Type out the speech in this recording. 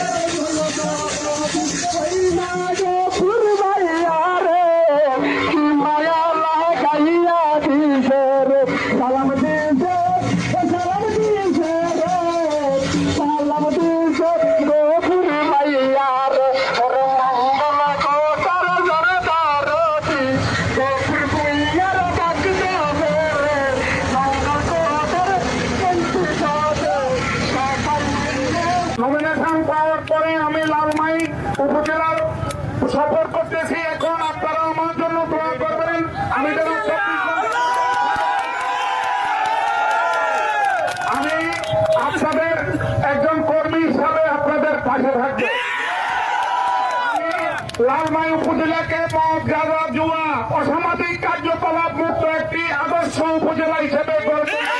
Shut up. উপজেলার সফর করতেছি। এখন আপনারা আমার জন্য দোয়া করবেন। আমি আমি আপনাদের একজন কর্মী হিসাবে আপনাদের পাশে থাকব। লালমাই উপজেলাকে মদ, গাঁজা, জুয়া, অসামাজিক কার্যকলাপ মুক্ত একটি আদর্শ উপজেলা হিসেবে গড়ে